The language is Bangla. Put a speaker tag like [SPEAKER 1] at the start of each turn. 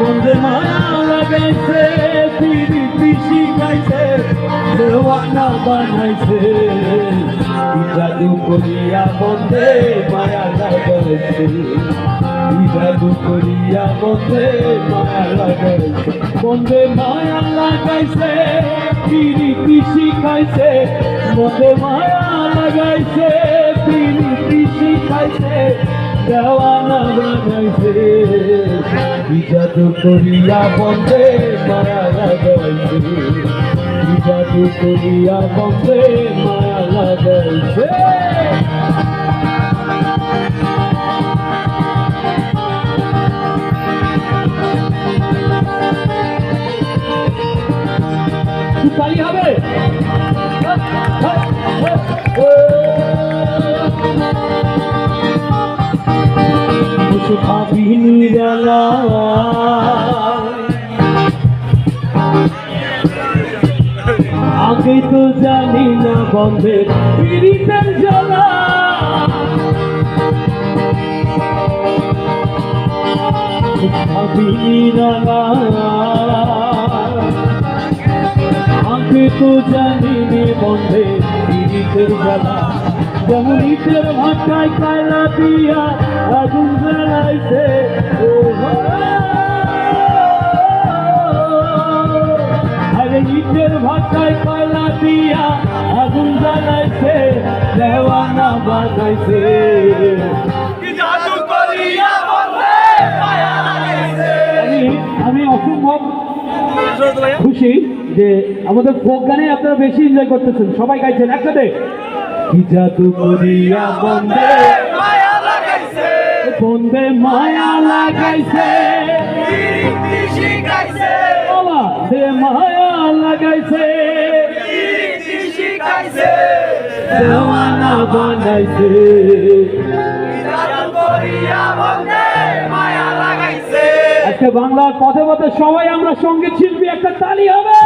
[SPEAKER 1] বন্ধে মায়া লাগাইছে পিরিতি শিখাইছে দেওয়ানা বানাইছে। জাদু করিয়া বন্ধে মায়া লাগাইছে। জাদু করিয়া বন্ধে মায়া লাগাইছে। বন্ধে মায়া লাগাইছে পিরিতি শিখাইছে বন্ধে মায়া লাগাইছে দেওয়ানা বানাইছে জাদু করিয়া বন্ধে মায়া লাগাইছে। কি জাদু করিয়া বন্ধে মায়া লাগাইছে। তাই হবে? ভাবিনি বেলা আগে তো জানি না বন্ধে পিড়িতের জ্বালা। আগে তো জানি নে বন্ধে পিড়িতের জ্বালা। ইটের ভাটায় কায়লা দিয়া আগুন জ্বালাইছে। আরে ইটের ভাটায় কয়লা দিয়া আগুন জ্বালাইছে দেওয়ানা আমি আমি অসম্ভব খুশি যে আমাদের ফোক গানে আপনারা বেশি এনজয় করতেছেন। সবাই গাইছেন একসাথে। কি জাদু করিয়া বন্ধে
[SPEAKER 2] মায়া লাগাইছে।
[SPEAKER 1] বন্ধে মায়া লাগাইছে।
[SPEAKER 2] শিখাইছে
[SPEAKER 1] মায়া লাগাইছে।
[SPEAKER 2] শিখাইছে
[SPEAKER 1] দেওয়ানা বানাইছে। আজকে বাংলার পথে পথে সবাই আমরা সংগীত শিল্পী একটা তালি হবে।